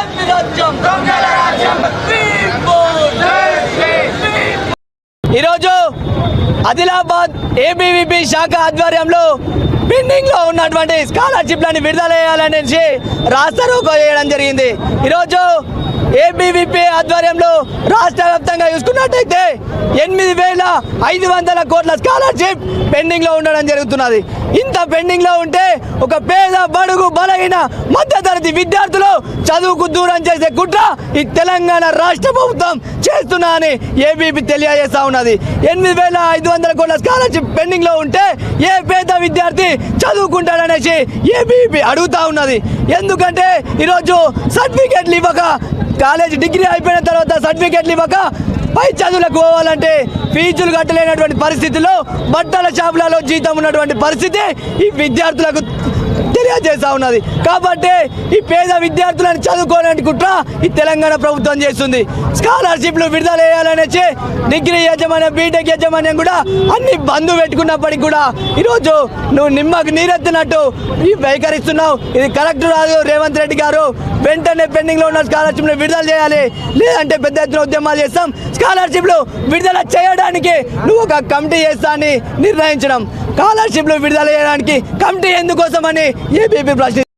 రాజ్యం రాజ్యం ఈరోజు ఆదిలాబాద్ ఏబీవీపీ శాఖ ఆధ్వర్యంలో పెండింగ్లో ఉన్నటువంటి స్కాలర్షిప్లను విడుదల చేయాలనేసి రాష్ట్ర చేయడం జరిగింది. ఈరోజు ఏబీవీపీ ఆధ్వర్యంలో రాష్ట్ర వ్యాప్తంగా చూసుకున్నట్టయితే ఎనిమిది వేల ఐదు వందల కోట్ల స్కాలర్షిప్ పెండింగ్లో ఉండడం జరుగుతున్నది. ఇంత పెండింగ్లో ఉంటే ఒక పేద బడుగు బలహీన మధ్యతరగతి విద్యార్థులు చదువుకు దూరం చేసే కుట్ర ఈ తెలంగాణ రాష్ట్ర ప్రభుత్వం చేస్తున్నా అని ఏబీపీ తెలియజేస్తా ఉన్నది. ఎనిమిది వేల ఐదు వందల కోట్ల స్కాలర్షిప్ పెండింగ్లో ఉంటే ఏ పేద విద్యార్థి చదువుకుంటాడనేసి ఏబీపీ అడుగుతా ఉన్నది. ఎందుకంటే ఈరోజు సర్టిఫికేట్లు ఇవ్వక కాలేజ్ డిగ్రీ అయిపోయిన తర్వాత సర్టిఫికేట్లు ఇవ్వక పై చదువులకు పోవాలంటే ఫీజులు కట్టలేనటువంటి పరిస్థితుల్లో బట్టల షాపులలో జీతం ఉన్నటువంటి పరిస్థితి ఈ విద్యార్థులకు తెలియజేస్తా ఉన్నది. కాబట్టి ఈ పేద విద్యార్థులను చదువుకోలేని కుట్ర ఈ తెలంగాణ ప్రభుత్వం చేస్తుంది. స్కాలర్షిప్లు విడుదల చేయాలనేసి డిగ్రీ యజమాని బీటెక్ యాజమాన్యం కూడా అన్ని బంధు పెట్టుకున్నప్పటికీ కూడా ఈరోజు నువ్వు నిమ్మకు నీరెత్తినట్టు ఈ వైఖరిస్తున్నావు. ఇది కరెక్ట్ రాదు రేవంత్ రెడ్డి గారు వెంటనే పెండింగ్లో ఉన్న స్కాలర్షిప్లు విడుదల చేయాలి. లేదంటే పెద్ద ఎత్తున ఉద్యమాలు చేస్తాం. స్కాలర్షిప్లు విడుదల చేయడానికి నువ్వు ఒక కమిటీ చేస్తా అని నిర్ణయించడం. స్కాలర్షిప్లు విడుదల చేయడానికి కమిటీ ఎందుకోసమని ఏబీపీ ప్రశ్న